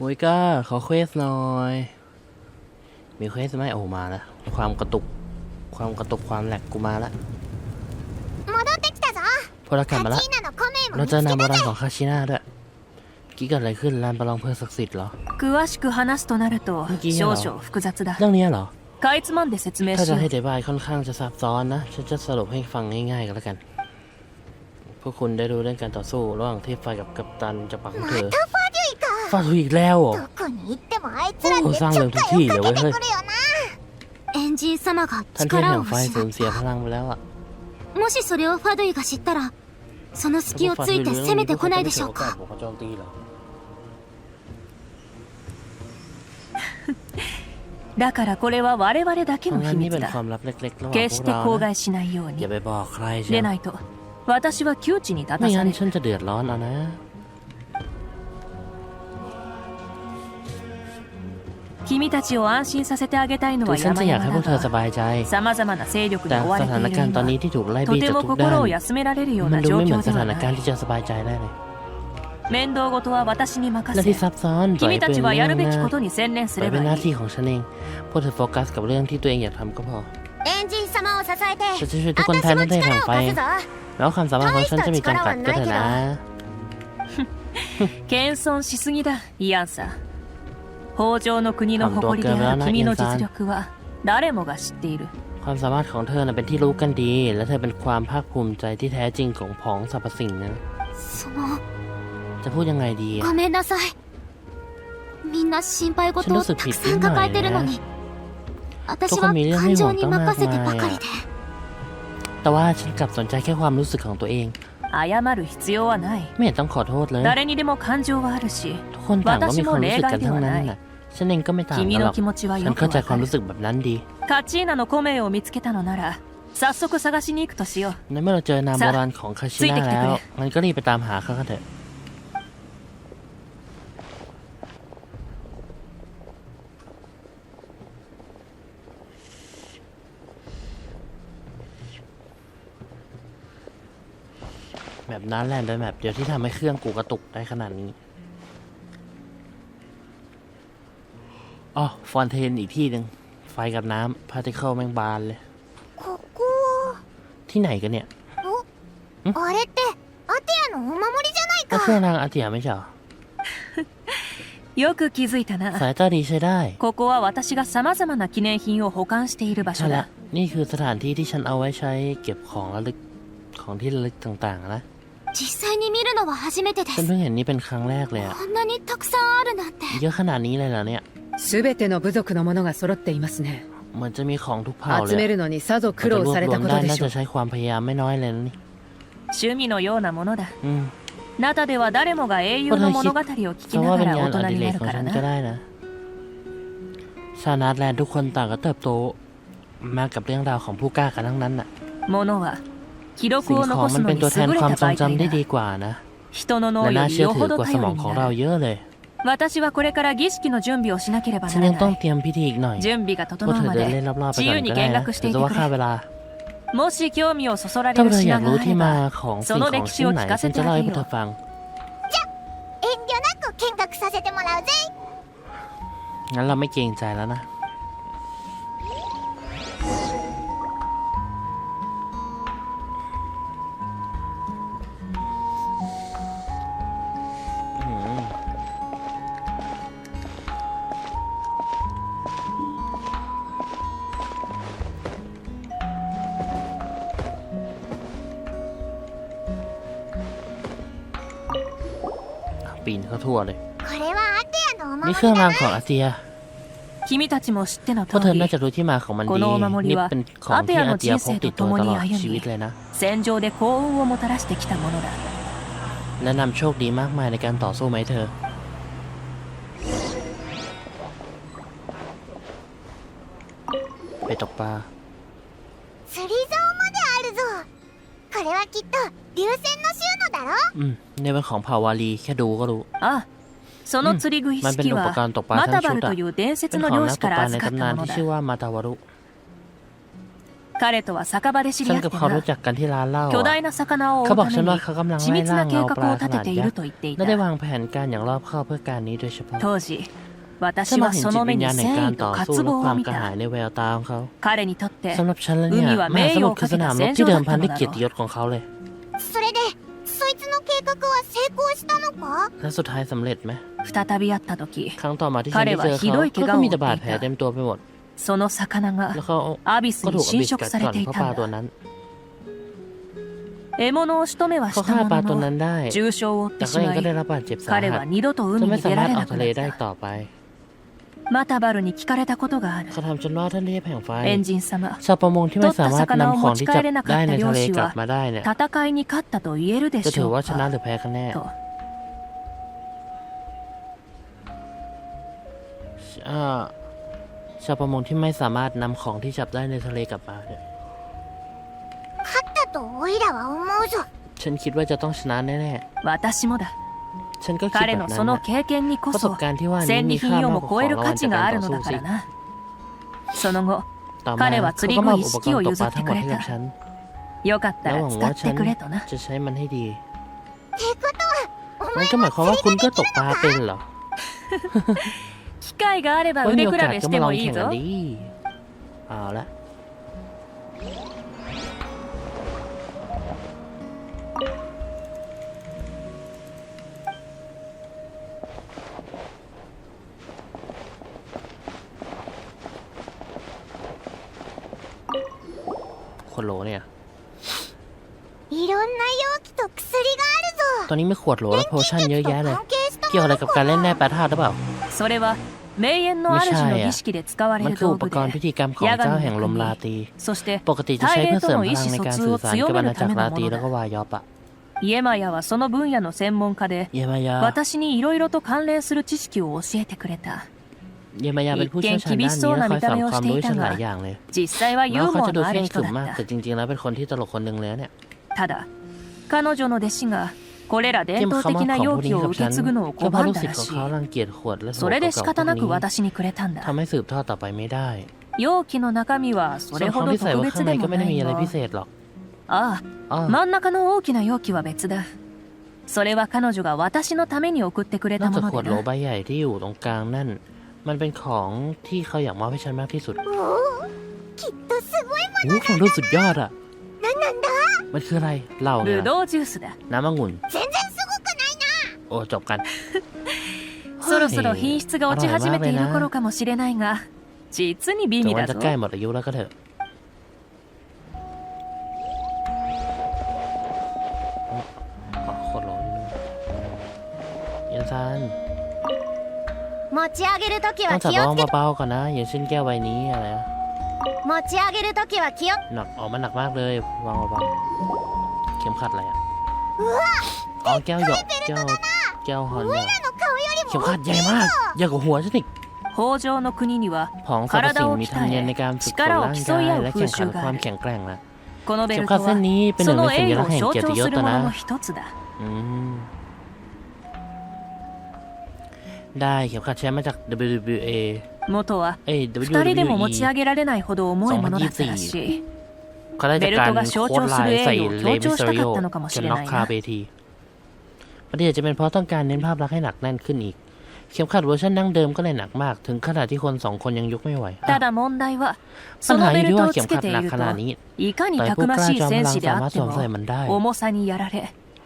มุยก้าขอเควสหน่อย มีเควสไหมโอ้มาแล้วความกระตุก ความกระตุกความแหลกกูมาแล้ว 戻ってきたぞ พวกเรากลับมา カ แล้ว チーナのコメンも เรา 見 เจอ つ นาม け โบ た ราณ ぜ ของคาชิน่าด้วยกี้เกิดอะไรขึ้นลานประลองเพลิงศักดิ์สิทธิ์เหรอ 詳しく話すとなるといいよ少々複雑だ เรื่องนี้เหรอ かいつまんで説明 ถ้า し จะ よ ให้ う อธิบายค่อนข้างจะซับซ้อนนะ ฉันจะสรุปให้ฟังง่ายๆกันแล้วกัน พวกคุณได้รู้เรื่องการต่อสู้ระหว่างเทพไฟกับกัปตันจะปักของ ま เธอ た ファデュイか ฟาดหุยอีกแล้วเหรอ どこに行ってもあいつらってちょっお上かいの追っかけて時くるよなエンジン様が ท่านเทพ 力 แห่ を งไฟ 失 สูญ っ เสียพ た ลังไปแล้วอะ もしそれをファドゥイが知ったらその隙をついて攻めてこないでしょうか ผมเขาโจมตีเหรอ だからこれは我々だけ เพราะ の งั้น 秘 นี่เป็ 密 นความ だ ลับเล็กๆระหว่าง 決 พ し วก て เรา 口 นะ 外しないよう อย่า に ไปบอกใครใช่ で ไหม ないと私は窮地に立 ไม่ た งั้ さ น れる 君たちを安心させてあげたいの คื は อฉัน 山 จะอยาก 々 ให้พวกเธอส だが บายใจ さまざまな勢力に แต่ 追わ ส れて ถาย น る การณ์ตอนนี้ 今 ที่ถูกไล่ と บี้ て จาก も ทุกด้า 心 น を休められるよう มัน な ดู 状 ไม่เหมือ 況 นส では ถาน な การณ์ い ที่จะสบายใจได้เลย 面倒事は私に任 และที่ せ ซับซ้อนปล่อย 君 ให้ た เป็น ち เรื่ はやるべ อง き ห こ น้า とに専念す ปล่อย れ เป็น ば ห い น้าย ที่ของฉันเอง พวกเธอโฟกัสกับเรื่องที่ตัวเองอยากทำก็พอ エンジン様を支えて ฉันจะช่วยทุกคนแทน 私 ท่า も นเทพแห่ง 力を ไฟ 貸すぞ แล้วความสามารถของฉันจะมีจำกัดก็เถอะนะ 謙遜しすぎだイアンサー 北条の国の誇りである君の実力は誰もが知っている ความสามารถของเธอน่ะเป็นที่รู้กันดี และเธอเป็นความภาคภูมิใจที่แท้จริงของผองสรรพสิ่งนะ その จะพูดยังไงดีอะ ごめんなさいみんな心配事をたくさん抱えてるのに私は感情に任せてばかりで แต่ว่าฉันกลับสนใจแค่ความรู้สึกของตัวเอง 謝る必要はない ไม่เห็นต้องขอโทษเลย 誰にでも感情はあるし ทุกคนต่างก็มีความรู้สึกกันทั้งนั้นน่ะ ฉันเองก็ไม่ต่าง 君 กันหร の อก 気持ちは ฉั よ น く เข้า わ ใจค か วาม る รู้สึกแบบนั้นดี カチーナのコメを見つけたのなら早速探しに行くとしよう ในเมื่อเราเจอนามโบราณของคาชิน่าแล้วงั้นก็รีบไปตามหาเขากันเถอะ นั้นแหละเป็นแบบเดียวที่ทำให้เครื่องกูกระตุกได้ขนาดนี้ อ๋อ ฟอนเทนอีกที่หนึ่ง ไฟกับน้ำพาร์ติเคิลแม่งบานเลย ここ ที่ไหนกันเนี่ย あれってアテアのお守りじゃない ก็ か เครื่องรางอาเทียไม่ใช่เหรอ よく気づいた สา ない ตาดีใช้ได้ ここは私が様々な記念品を保管している場 ใช่ 所 แล้ว だ นี่คือสถานที่ที่ฉันเอาไว้ใช้เก็บของระลึกของที่ระลึกต่างๆนะ 実際に見るのは初めてで ฉัน す เพิ่งเห็นนี่เป็นครั้งแรกเลยอะ こんなにたくさんあるなんて เยอะขนาดนี้เลยเหรอเนี่ย すべての部族のものが揃っていますね เหมือนจะมีของทุกเผ่าเล 集 ย め อะ るのにさぞ กว่า 苦 จะร 労 วบ され รว た ม こと ได้ で น่า しょ จะ う ใช้ความพยายามไม่น้อยเลยนะนี่ 趣味のようなものだ อืม ナタでは誰もが英雄の物語を聞 เพ き ราะ な ว่า が เป็น ら งาน 大 อ 人 ดิ に เร な ก る ของ か ฉั ら นก็ な ได้นะ ชาวนาร์ดแลนด์ทุกคนต่างก็เติบโต มากับเรื่องราวของผู้กล้ากันทั้งนั้นน่ะ 物は記録 สิ่ง を ของ 残す มัน の เป็น に ตัวแทน 優れ ความ た ทรง 媒体 จำได้ だ ดีกว่านะ 人の脳 และ よ น่า り เชื่อ よ ถื ほ อ ど กว่า 頼 ส り มอง に ของ な เรา る เยอะเลย 私はこれから儀式の準備をしなければ ฉั なん ยั ら งต้อง ない เตรียมพิธีอีกหน่อย 準備が พว 整 ก う เธอ ま เดิน で เล่นรอบๆไป 自 ก่อ 由 น に ก็ได้ 見 นะ 学して เดี๋ยว い จะ て ว่า く ค่า れ เวลา もし興味をそそられ ถ้า る เธออ 品 ยาก が รู้ あ ที่ れ มา ば ของ そ สิ่ง の ของ 歴史 ชิ้น を ไหน 聞か ฉั せ น て จะ あ เล่า げ ให้พวก よ เธ う อฟัง 遠慮なく見学させてもらうぜ งั้นเราไม่เกรงใจแล้วนะ ปีนเข้าทั่วเลย これはアテアのお守 นี่ り เครื่อง だ ราง な ของอาเซีย 君たちも知っての พวก 通 เธอ り น่าจะรู้ที่มาของมัน こ ดี のお守り นี่ は เป็นของที่อา アテアの เจีย 人 พก 生 ติด と ตัว 共 ต に ลอด 歩 ชีวิต み เลยนะ 戦場で幸運をもたらしてきたものだ และนำโชคดีมากมายในการต่อสู้ไหมาให้เธอ ไปตกปลา อืมเนี่ยเป็นของเผ่าวาลีแค่ดูก็รู้ ああその釣り具一 มันเป็น 式 อุป は กรณ์ตกปลา マ ทั้ タ งชุ バ ด ル อะ という伝 เป็น 説の ของ 漁 นัก 師 ต か กปลา ら ใน 預かっ ตำนาน たもの ที่ だ ชื่อว่ามาตาวารุ 彼とは酒場で知り ฉัน 合って กับเขารู้ な จักกันที่ร้านเหล้า 巨 อะ 大な魚を追 เขา う บอก た ฉัน め ว่า に เขากำลัง 緻 ไล่ 密 ล่า な計 เงาป 画 ลา を ข 立 นาด ててい ยั る กษ์ と言ってい และได้ た วางแผนการอย่างรอบคอบเพื่อการนี้โดยเฉพาะ 当時 ฉัน 私 มา は เห็น そ จิต の วิ 目 ญ に ญาณแห่ง 誠 การ 意 ต่อ と สู้ 渇 และ 望 ควา を ม 見 กระหา た ยในแววตาของเขา 彼にとって สำหรับฉันแล้วเนี่ย 海は มหาส 名誉 มุ を ทรคือ か ส け นาม た รบ 戦 ที่ 場 เดิ だ ม っ พั た น の ด้วย だ เกียรติย ろ ศของเขาเลย それで そいつの計画は成功したのか และสุดท้ายสำเร็จไหม う再び会った時 ครั้งต่อมาที่ฉันได้เจอ 彼はひ เขา どい怪我を ก็มีแต่บาดแผล 負っていた เต็มตัวไปหมด その魚 แล้ว が เขา アビス ก็ に ถูกอ 侵 บิส 食 กัด され ก่อน てい เพราะปลา たん ตัว だ นั้น 獲物を仕留めは เขา した ฆ่า も ปลา の ตัว の นั้นได้ 重傷を負っ แต่ てし ก็เอง ま ก็ได้ い รับบาดเจ็บสา 彼 หั は ส 二度と จะ 海 ไม่ に สา 出 มาร ら ถ れ ออ な ก く ทะเล なっ ได้ た ต่อไป マタバルに聞かれたことがある เขาทำฉันว่าท่านเทพแห่งไฟ エンジン様 ชาวประมงที่ไม่สามารถนำของที่จับได้ในทะเลกลับมาได้เนี่ย 戦いに勝ったと言えるで จะ し ถื ょ อ う ว่าชนะ か หรือแพ้กันแน่ と อ่าชาวประมงที่ไม่สามารถนำของที่จับได้ในทะเลกลับมาเนี่ย 勝ったとオイラは思うぞ ฉันคิดว่าจะต้องชนะแน่ 私もだ ๆ ฉันก็คิด 彼 แบบ の นั้น その นะ 経験にこ ประส そ บการณ์ที่ว่านี้ 戦 มี 利 ค่า 品を มาก も กว่า 超 ของ える รางวั 価 ล 値 จาก が กา あ ร る ต่อ の สู้ だか สิ らなその後 ต่อมา 彼は เขา 釣り ก็มอบ 具一 อุปก 式 ร を ณ์ตก 譲 ปลา って ทั้งหม く ด れ ให้กับ た ฉัน よかったแล้วห ら วัง 使 ว่า っ ฉั て น くれとな จะใช้มันให้ดี ってことはお นั่น 前 ก็หมายความว่าคุณก็ตกปลาเป็นเหรอ 機会があれば ไว้ 腕 มี 比 โอกาส べ ก็ し มา て ลอ も ง いい แข่งกัน ぞ ดีเอาละ ตัวนี้ไม่ขวดโหลและโพชั่นเยอะแยะเลย เกี่ยวอะไรกับการเล่นแร่ปลาธาตุหรือเปล่าไม่ใช่อะมันคืออุปกรณ์พิธีกรรมของเจ้าแห่งลมลาตี ปกติจะใช้เพื่อเสริมพลังในการสื่อสารกับอาณาจักรราตีแล้วก็วายอปะเยอะイエマヤはその分野の専門家で私にいろいろと関連する知識を教えてくれた一見厳しそうな見た目をしていたが実際はユーモアのある人だったただ彼女の弟子がこれら伝 ที่มา 統 เขามา 的な ของพว 容 ก 器 นี้ を กับ 受 ฉั け น 継ぐのを ก็เพราะ 拒 ลู ん กศิษ だ ย์ ら ของ しい เขารังเกียจขวดและ それで仕方なく นี้ 私にくれたんだ ทำให้สืบทอดต่อไปไม่ได้ 容器の中身はそ ส่วน れ ของ ほど ที่ใส่ 特 ไว้ข้าง 別 ใน で ก็ も ไม่ な ได้มี い อะไร が พิเศษหรอก あ อ้อ あ真ん中の大きな容器は別だそれは彼女が私のために送ってくれ น た อก も จาก の ขวด で โหล な ใบใหญ่ที่อยู่ตรงกลางนั่น มันเป็นของที่เขาอยากมอบให้ฉันมากที่สุด おおきっとすごいも โอ้ของดูสุดยอดอ่ะ 何なんだ มันคืออะไรเหล้าไง ブ ล่ะ ドウジュースだ น้ำองุ่น 全然すごくないな โอ้จบกัน そろそろ品質が落ち始めている頃かもしれないが実に美 ถึง 味 มัน だ จะ ぞ ใกล้หมดอายุแล้วก็เถอะอ๋อขวดโหลนี่ยันซัน 持ち上げるとき ต้อ は งจับ 気 ระวั を ง つけて เบาๆก่อนนะ อย่างเช่นแก้วใบนี้อะไรนะ 持ち上げるときは気を หนักออกมาหนักมากเลยวางเบาๆเข็มขัดอะไรอ่ะอ๋อแก้วหยกแก้วแก้วฮอนเนี่ย の顔より เข็ม も ขัดใหญ่มากใหญ่กว่าหัวฉันอีก 北条の国には ของสรรพสิ่ง 体を มีธรรมเนียมในการฝึกฝน 力を ร่าง 競 กาย い合う และแข่ง 風 ขัน 習が ควา あ ม る แข็งแกร่งนะ このベ เข็ม ルト ขัดเส้น は นี้เป็นห そ นึ่งใน の สัญ 栄 ลักษณ์ 誉を แห่ง 象 เกียรติ 徴 ยศ する นะ ものの一つだ อืม ได้เข็มขัดแชมป์มาจาก WWA 元は เอ้ย 二人でも持ち WWE 上げられないほど重いものだったらしい เขาได้จากการ ベルトが象 โค้ด 徴 ลา す ย る ใส่ 栄誉を เล 強 มิ 調 ส し เตอ た ริ か โอ ったのかも จ し น れ น็อก ない คา な เบทีประเดี๋ยวจะเป็นเพราะต้องการเน้นภาพลักษณ์ให้หนักแน่นขึ้นอีก เข็มขัดเวอร์ชันดั้งเดิมก็เลยหนักมาก ถึงขนาดที่คนสองคนยังยกไม่ไหว ただ問題は ปัญ そ หา の อ ベ ยู่ ル ที่ ト ว่า を เข็ม つけ ขัด てい るหนักขนาด と นี้ いかに ต่อย た ผู้ くま กล้า しい จอมพ 戦 ลัง 士で สา あ มารถ っ ส て วมใส่ も มันได้ 重さにやられ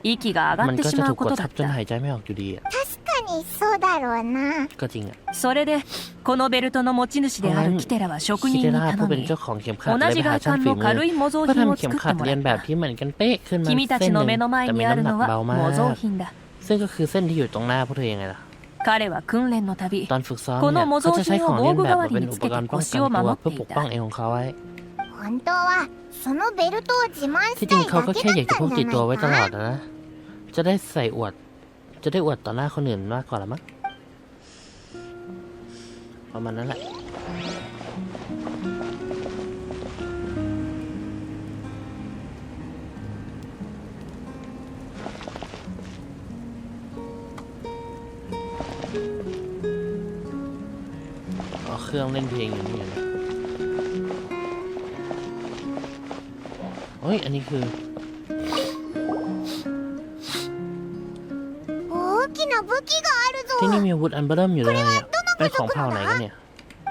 息が上が มัน って ก็ し จะ ま ถู う ก こ ก と ด だ ทั っ บจน た หายใจไม่ออกอยู่ดีอะ 確か にそうだろうな ก็จริงอะ それでこのベルトの持ち主であるキテラは職 คิ 人 เด に ราผู้ 頼 เป็น み เจ้าของเข็มขัด 同 เลย じ ไปหา 外 ช่าง 観 ฝี の มือ 軽い模造 เพื่อ 品を ทำเข็ม 作っ ขั て ด も เรี ら ยน っ แบบ た ที่เหมือนกันเป๊ะขึ้นมา 君た เส้ ち นห の นึ่ง 目の前 แต่ に มี ある น้ำหนัก のは เบามาก 模造品だ ซึ่งก็คือเส้นที่อยู่ตรงหน้าพวกเธอยังไงล่ะ 彼は訓練の度 ตอนฝึกซ้อม こ เนี่ย の模 เขา 造 จะใช้ 品 ของ を เลีย 防 น 具 แบบ 代わ มา り เป็น に อุ つ ป け ก て รณ์ป้อง 腰 กัน を ตัว 守っ เพื่อ て ป い กป้อง た เองของเขาไว้ 本当はそのベルトを自慢し ที่ た จริง い เขา だ ก็ け แค่ だ อยาก っ จะ た พก んじ ติ ゃ ด ない ตัวไว้ตลอ か ดอะนะ จะได้ใส่อวด จะได้อวดต่อหน้าคนอื่นมากกว่าละมั้งประมาณนั้นแหละอ๋อเครื่องเล่นเพลงอยู่นี่นะเฮ้ย อันนี้คือ ที่นี่มีอาวุธอันเบอร์เริ่มอยู่เลยอะเป็นของเผ่าไหนกันเนี่ย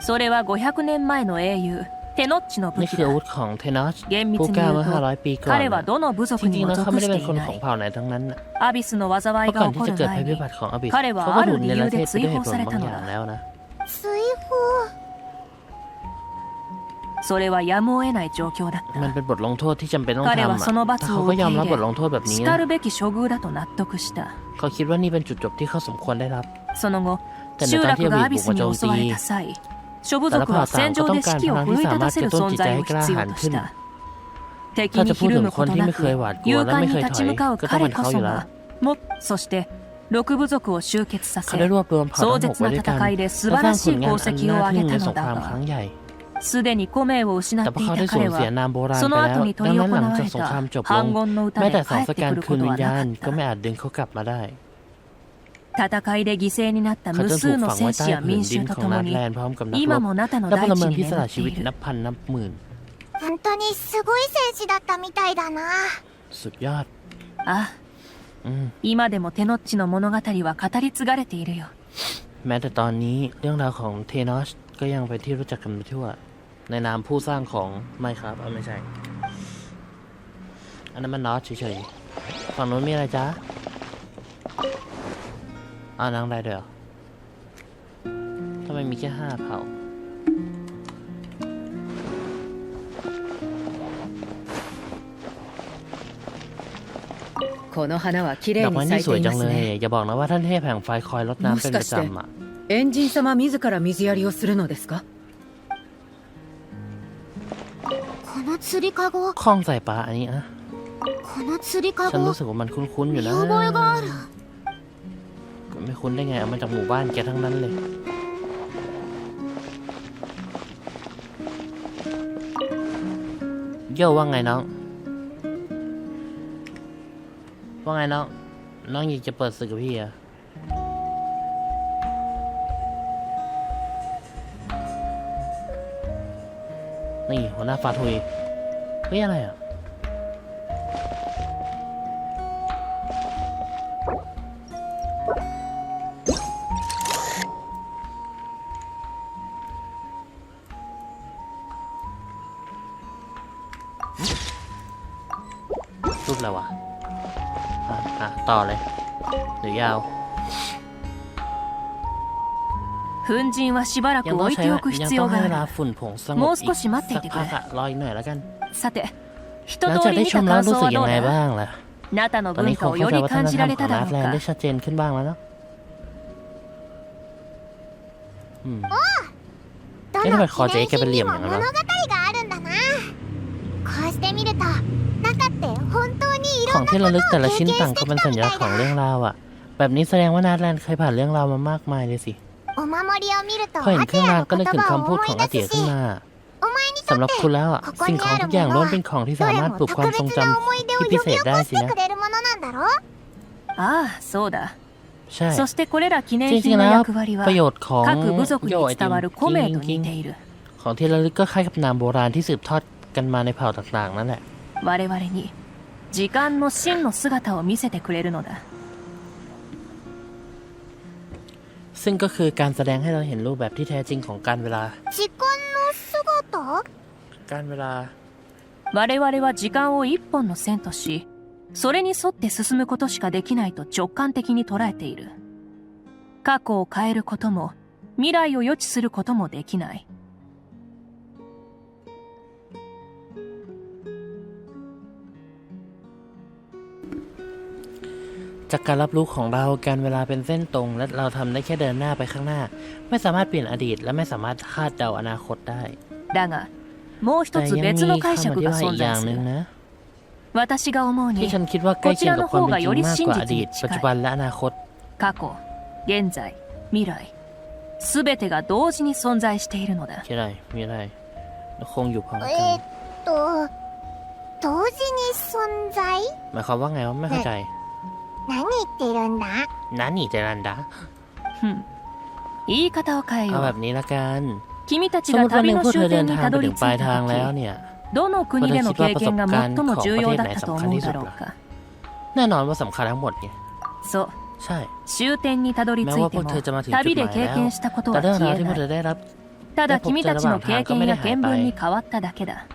それは500年前の英雄テノッチの武 นี่ 器 คืออาวุ だ ธของเทนอส 厳密 ผู้ に กล้า 言う เมื่อ と 500 ปีก่อน 彼は น่ะ どの部 จ 族 ริ に งๆ も แล้วเขา 属 ไม่ し ได้ て เป็น い คน な ของ い เผ่าไหนทั้งนั้นน่ะ アビスの เพ 災い ราะ が ก่อน 起 ที่ こ จะ る เกิดภั 前 ยพิ に บัติของอบิส 彼は เขาก็ ある ถูกในประเทศ 理由で ไปด้วยเหตุผล 追放され บาง たの อย่าง だ แล้วนะ 追放 それはやむを得ない状況だっ มัน た เป็นบทลงโทษที่จำเป็นต้อง 彼は ทำ その อ่ะ 罰 แต่เขา を ก็ 受け ยอมรั 入 บบทล れ งโทษแบบนี้ し นะ かるべき処遇だと納得した เขาคิดว่านี่เป็นจุดจบที่เขาสมควรได้รับ その後แต่ใน 集 ตอนที่ 落 ア が ビ ア ス ビスにบุกมาโจม 襲われ ตี た際諸部 แต่ละ 族 เผ่า は ต่าง 戦 ก็ 場 ต้อ で งการ 士気 พ を ลัง 奮 ที่ い สา 立 มาร た ถ せ ก る ระตุ้น 存 จิตใจ 在 ให้ を กล้า 必要 หาญ と ขึ้ し น た敵 ถ้า に จะ ひ พูด る ถึง む ค こ น と ที่ な ไม่ く เคยหวาดกลัว 勇 และ 敢 ไม่ に เคย 立 ถ ち อย 向かう ก็ต้อง 彼 เป็น こ เขาอ そ ยู่แล้ว がもそして6部族を集結さ เขา せ ได้รวบรวมเผ่า 壮 ทั้งหก 絶 ไว้ な ด้วยกัน 戦いで素 และ 晴 สร้า ら ง し ผ い ลงาน 功 อัน 績 น่า を上 ทึ่ げ งใน た ส の งคราม だ ครั้ง が ใหญ่ すでに米を失 แต่ っ พว て ก い เขา た ได้สูญ 彼 เสีย は นามโบราณ そ ไป の แล้ว 後に執 ดั り ง 行 นั้นหลัง わ จาก れ สงคราม た จบลง 反言の歌 แม้ で แต่ 帰 สอง っ ส て กั く น る คื こ น と วิ は ญญา な ณ か ก็ っ ไม่ た อาจดึงเขากลับมาได้ 戦いで犠牲になった เขา 無 จะถู 数 ก の ฝังไว้ 戦 ใต้ 士や ผืน 民 ดิน 衆と ของ 共 นาด に แลนด์พร้อมกับนักร 今 บ もナタの และพ 大 ล 地 เมือง に ที่ส 眠 ละ って ชีวิต いる นับพันนับหมื่น 本当にすごい戦士だったみたいだな สุดยอด あ อืม 今でもテノッチの物語は語り継がれているよ แม้แต่ตอนนี้เรื่องราวของเทนอส ก็ยังเป็นที่รู้จักกันไปทั่ว ในนามผู้สร้างของไม่ครับเอาไม่ใช่ อันนั้นมันนอตเฉยๆ ฝั่งนู้นมีอะไรจ๊ะอ่านังได้เด้วยเอทำไมมีแค่ห้าเผ่าดอกไม้นี่สวยจังเลย อย่าบอกนะว่าท่านเทพแห่งไฟคอยรดน้ำเป็นประจำอะ エンジン様自ら水やりをするのですかこのつりかご คล้องใส่ปลาอันนี้อะ このつりか ฉัน ご รู้สึกว่ามันคุ้นๆอยู่ 見 นะ 覚えがある ไม่คุ้นได้ไงเอามาจากหมู่บ้านแกทั้งนั้นเลย โย่ว่าไงน้อง ว่าไงน้อง น้องอยากจะเปิดศึกกับพี่เหรอะ นี่หัวหน้าฟาทุยเฮ้ยอะไรอะ รูปอะไรวะ อะอะต่อเลย หรือยาว 粉塵はしばらく ยังต้อง 置い ใช้ ておく ยัง 必 ต้อ 要 งให้เว が ลา ある ฝุ่นผงสงบ もう อี 少 ก し待って สั い ก てく พัก れ อะรออีกหน่อยแล้วกัน さて一 หลัง 通 จาก り ได้ 見 ช た มแล้ว 感 รู้ 想 สึก は ยั ど ง う ไง だ บ้างล่ะ ナタの ตอนนี้ 文 ค 化 ง を เข้า よ ใจ り วัฒน 感じ ธรร ら ม れ ขอ た ง だ นา ろ ร์ う แลนด์ か ได้ชัดเจนขึ้นบ้างแล้วเนาะอืม ど เอ๊ะทำไม の คอเจ๊ 記 แกเป็นเหลี่ยมอย่างนั้น 物 วะ 語があるんだなこうして見ると中って本当にい ข ろ อง んな ที่ระลึกแต่ละ 経 ชิ้น 験 ต่าง して ก็ き เป็น た สั み ญ た ลักษณ์ของ い เรื่ だ องราวอะแบบนี้แสดงว่านาร์แลนด์เคยผ่านเรื่องราวมามากมายเลยสิ お守りを見ると พอเห็นเครื่องรางก็นึกถึงคำพูดของอาเตีขึ้นมาสำหรับคุณแล้วอะสิ่งของทุกอย่างล้วนเป็นของที่สามารถปลุกความทรงจำที่พิเศษได้สินะใช่จริงๆแล้วประโยชน์ของโยไอติมกิ้งของที่ระลึกก็คล้ายกับนามโบราณที่สืบทอดกันมาในเผ่าต่างๆนั่นแหละ ซึ่งก็คือการแสดงให้เราเห็นรูปแบบที่แท้จริงของการเวลา 時間の姿 การเวลา 我々は時間を一本の線としそれに沿って進むことしかできないと直感的に捉えている過去を変えることも未来を予知することもできない จากการรับรู้ของเราการเวลาเป็นเส้นตรง และเราทำได้แค่เดินหน้าไปข้างหน้า ไม่สามารถเปลี่ยนอดีต และไม่สามารถคาดเดาอนาคตได้ だがもう一 แต่ つ ยัง 別 มี の解 คำอ 釈 ธิ が บายอี 存 กอย่า 在 ง す หนึ่ง る นะ 私が思う ที่ に ฉันคิดว่าใกล้เคียงกับความเป็นจริงมากกว่าอดีต ปัจจุบันและอนาคต 過去現在未来全てが同時に存在しているのだ คิดอะไรมีอะไรคงอยู่พร้อมกัน えーっと同時に存在 หมายความว่าไงวะไม่เข้าใจ 何言ってるんだ何言ってるんだ言い方を変えよเอาแบบうนี้ละกัน君たสちมมがติวันห旅นึ่งพวのกเธ終อเดิ点นにทางたไปどถึりง着いปลายทางたแล้ว時เนี่ยどの国での経験が最も重要だったと思うだろうかแน่นอนว่าสำคัญทั้งหมดไงそうใช่終点にたどり着いても旅で経験したことแต่はเรื่องราว消えที่พวกเธないอได้รับただ君たちの経験が見聞に変わっただけだ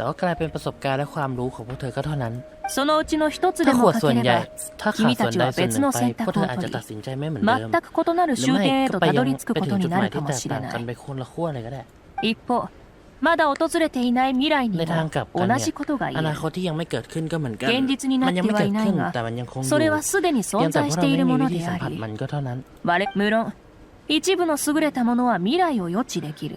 แต่ก็กลายเป็นประสบการณ์และความรู้ของพวกเธอก็เท่านั้นそのうちの一つでも欠ければ君たちは別の選択を取り全く異なる終点へとたどり着くことになるかもしれない一方まだ訪れていない未来には同じことが言える現実になってはいないがそれはすでに存在しているものであり無論一部の優れたものは未来を予知できる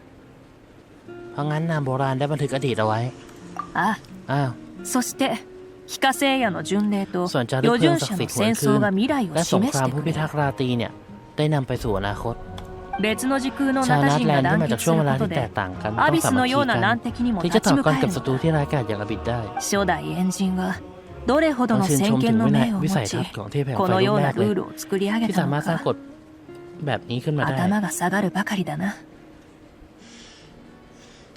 เพราะงั้นนามโบราณได้บันทึกอดีตเอาไว้あอ้าวそして非化成夜の巡礼とส่วนจารึกเพลิงศักดิ์สิทธิ์หวคืนและสงครามผู้พิทักษ์ราตีเนี่ย ได้นำไปสู่อนาคต別の時空のชาวนาท人แลนがที่団มาจาก結すช่วงるเวลาことที่แตでกต่างกันอアงビสスのような難敵にもที่จะ立ต่ちอกร向かえกับศัるตรูที่ร้ายกาจอย่างอบิดได้初代エンジンはどれほどเราのชื่นช先มถึ見のวินัย明をวิสัย持ทัศน์ちงเทแห่งこไฟのよนうแรなกルールを作り上げที่たสาのมารถสร้างかกฎแบบนี้ขึ้นมาได้頭が下がるばかりだな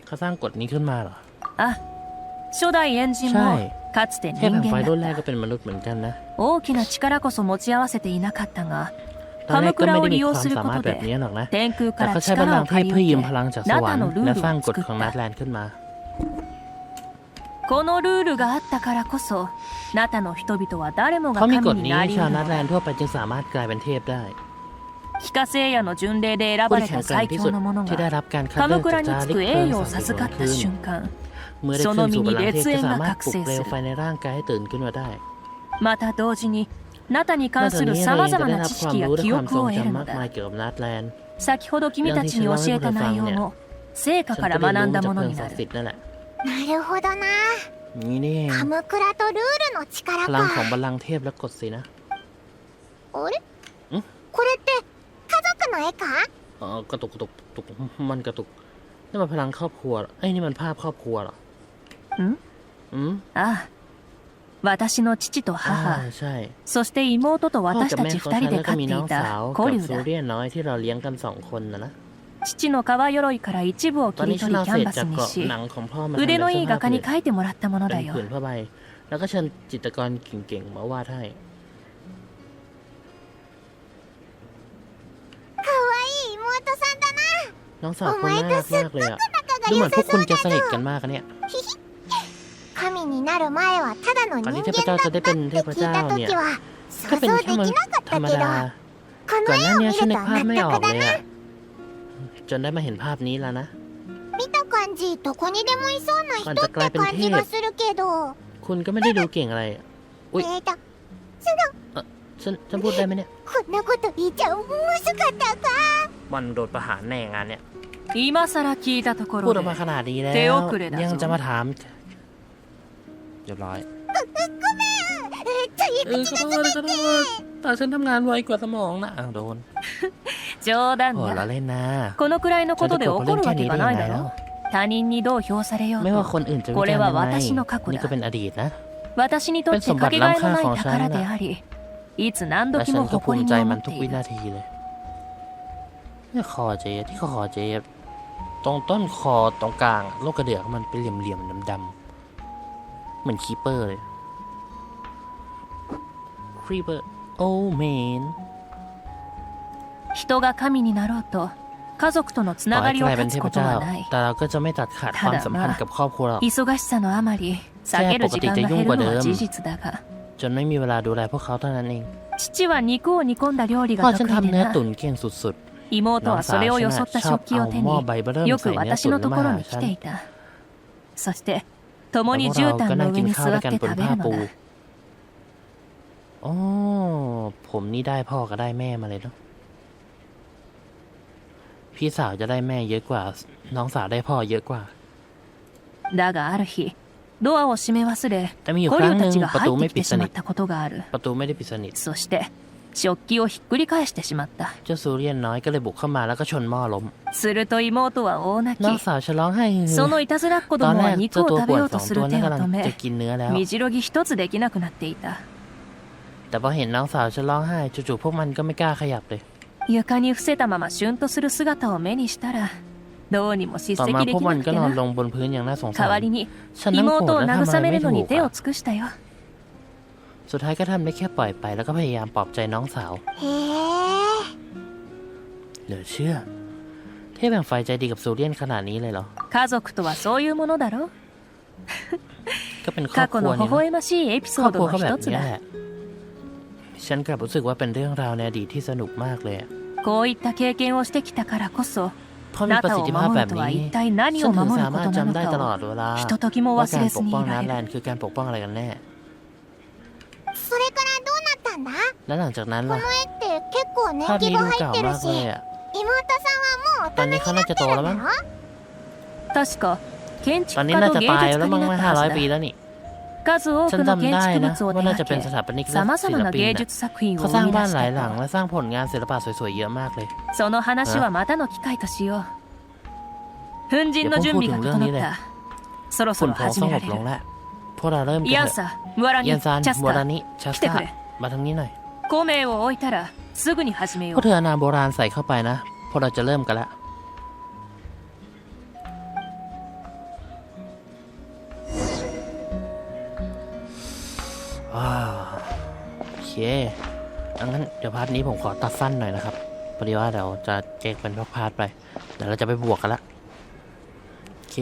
เขาสร้างกฎนี้ขึ้นมาเหรอあ初代エンジンもはいかつてแค่人แผ่ไฟ間รุ่นแรだกっก็たเป็นมนุษย์เหมือนกันนะ大きな力こそ持ち合わせていなかったがตอนแรกก็ไม่ได้มีความสามารถแบบนี้หรอกนะ天空แต่からใช้พลั力งをทพ借りเพื่ยืมพลังจาก受けสナวรタรค์のルและสร้างールกฎをของ作っนัดแลたนขึ้นมาこのルールがあったからこそナタの人々は誰もがเพามีก神ฎにนี้なりชาวนัดแลนทั่วไปจึงสามารถกลายเป็นเทพได้ 非化聖夜の巡礼で選ばれた最強の者が鎌倉につく栄誉を授かった瞬間。その身に烈焰が覚醒する。また同時にナタに関するさまざまな知識や記憶を得るのだ。先ほど君たちに教えた内容も成果から学んだものになる。なるほどな。鎌倉とルールの力か。あれ？これってくないかเออกระตุกกระตุกตุกมันกระตุกนี่มันพลังครอบครัวไอ้นี่มันภาพครอบครัวเหรออืมอืมอ่า母ใช่そして妹とพ่อ私กัたแม่ちของ2ฉั人でแล้ว飼ってมีいน้องสาวたกัซูだเรียน้อยที่เราเลี้ยงกันสองคนนะนะ父の皮鎧から一部をตอน切นี้り取りเอาキเศャษンバスจากにเกาะしหนังของพ่อมาทเป็น腕のいい画家にเสื้อผ้า描いてもらったものだปよแล้วก็เชิจิตรกรเก่งๆมาวาดให้ น้องสาวคุณน่ารักมากเลยอะดูเหมือนพวกคุณจะสนิทกันมากอะเนี่ย神になる前はただの人าだったって聞いた時は想像できなかったけどこの絵を見ると納得だなจนได้มาเห็นภาพนี้แล้วนะ見た感じどこにでもいそうな人って感คุณก็ไม่ได้ดูเก่งอะไรอุ้ยฉันฉันพูดได้ไหมเนี่ยคนน่าこと言っちゃ面白かったかมันโดดประหารแน่งานเนี่ย 今さら聞いたとこพูดอろอกมาขでนาดนี้แล้วเอยังจะมาถามเรียบร้อยขอโทษขอโทษแต่ฉันทำงานไวกว่าสมองนะโดนจอ้าวโดน冗談โอ้ละだเล่นนะこのくらいのことで怒るわけがないだろ他人にどう評されようไม่ว่าとคนอื่นจะวิจารณ์ยังไงนี่ก็เป็นอดีตนะ私にとってかけがえのない宝でありいつ何และ時ฉันもก็ภู誇มิりใจにมั思นっทุてกวิいるนาทีเลยเนี่ยคอเจฟที่คอเจฟ ตรงต้นคอตรงกลางโลกกระเดือกมันเป็นเหลี่ยมๆดำๆเหมือนคีเปอร์เลยครีเปอร์โอ้เมน人が神になろうと家族とのつながりを断つことはないただ忙しさのあまり避ける時間が減るのは事実だがจนไม่มีเวลาดูแลพวกเขาเท่านั้นเอง父は肉を煮込んだ料理が得意でなพ่อฉันทำเนื้อตุ๋นเก่งสุด ว っ ยกัน て บน 食べ ผ้า るの ปู だ อ๋อผมนี่ได้พ่อก็ได้แม่มาเลยเนาะพี่สาวจะได้แม่เยอะกว่า น้องสาวได้พ่อเยอะกว่า だがある日 ドアを閉め忘れ แต่มีอยู่ コ ค リ รั้ง オ หนึ่ た ง ちが ประตู 入っ ไม่ てき ปิ て ด し ส ま นิ っ ท たことがある ประตูไม่ได้ปิดสนิท そして 食器をひっくり返してしまった เจ้าซูเรียนน้อยก็เลยบุกเข้ามาแล้วก็ชนหม้อล้ม すると妹は大泣 น้อง き สาวฉันร้องไห้ฮือ そのいたずらっ子 ตอน ども แร は ก 肉 เจ้า を ตัว 食 ป่ べ วน よう ส と อง す ตัว る手 นั่น を กำลัง 止 จะ め กินเนื้อแล้ว 身じろぎ一つできなくなっていた แต่พอเห็นน้องสาวฉันร้องไห้จู่ๆพวกมันก็ไม่กล้าขยับเลย 床に伏せたままシュンとする姿を目にしたらどうにも叱 ต่อ 責 มา で พวก き มั なんく ก็ て นอนล なん บนพื้นอย่างน่าสงสา 代わ ร りに ฉันนั่งโกร 妹 ธ を และทำอะ 慰 ไร め ไม่ るの ถู に ก 手を อะ 尽くしたよ สุดท้ายก็ทำได้แค่ปล่อยไปแล้วก็พยายามปลอบใจน้องสาว へえ เหลือเชื่อ เทพแห่งไฟใจดีกับซูเรียนขนาดนี้เลยเหรอ 家族とはそういうものだろ ก็เป็นครอบ 過 ค 去 รัว の เนี่ย 微 นะ 笑ましいエピ ค ソ รอ ー บครัว ド เขาแบ の บ 一つ นี้ だ แหละ ฉันกลับรู้สึกว่าเป็นเรื่องราวในอดีตที่สนุกมากเลยอะ こういった経験をしてきたからこそ เพราะ あ มี な ประ た สิท を ธิภาพ 守 แบ る บ とは นี้ 一体何 ฉั を นถึง 守る สา こ มารถ とな จำ の ได้ตลอ か ดเวลา をひとときも ว่า 忘 การ れ ป ず ก に ป้อง いら น้ำ れ แล る นด์คือการปกป้องอะไรกันแน่ แล้วหลังจากนั้นล่ะ 絵って結構年 ภาพ 季 นี้ が ดู 入っ เก่า てる มาก し เลยอะ 妹さんはもう ตอนนี้เขาน่าจะโตแล้วมั้ง 確か建 ตอน 築 นี้ 家 น่า と จะ 芸 ตาย 術 แล้ว 家 มั้ง にな มา った ห้าร้อย はず ปี だ แล้วนี่ 数多 ฉั く น の建 จำได้ 築 นะ 物を手 ว่าน่าจะ 掛 เป็น け สถาปนิกและ さま ศิ ざま ล な ปิน 芸 น่ะ 術作品を เขา 生 สร้าง み出 บ้าน し หลาย た หลังและสร้างผลงานศิลปะสวยๆเยอะมากเลย その話はまたの機会としよう粉塵の準備が整ったそろそ ฝุ่น ろ ผง 始 ส め ง ら บ れ ล る งแล้ว พวกเราเริ่มกัน ヤン เถอะ サムワラニ ยันซาน チャス มัว タ รา ー นิชัส 来て ตา くれ มาทางนี้หน่อย 孔明を置いたらすぐに始めよ พวก う เธอเอานามโบราณใส่เข้าไปนะ พวกเราจะเริ่มกันละอ่าโอเคอังั้นเดี๋ยวพาร์ทนี้ผมขอตัดสั้นหน่อยนะครับพอดีว่าเดี๋ยวจะแจกเป็นพาร์ทๆไป เดี๋ยวเราจะไปบวกกันละ โอเค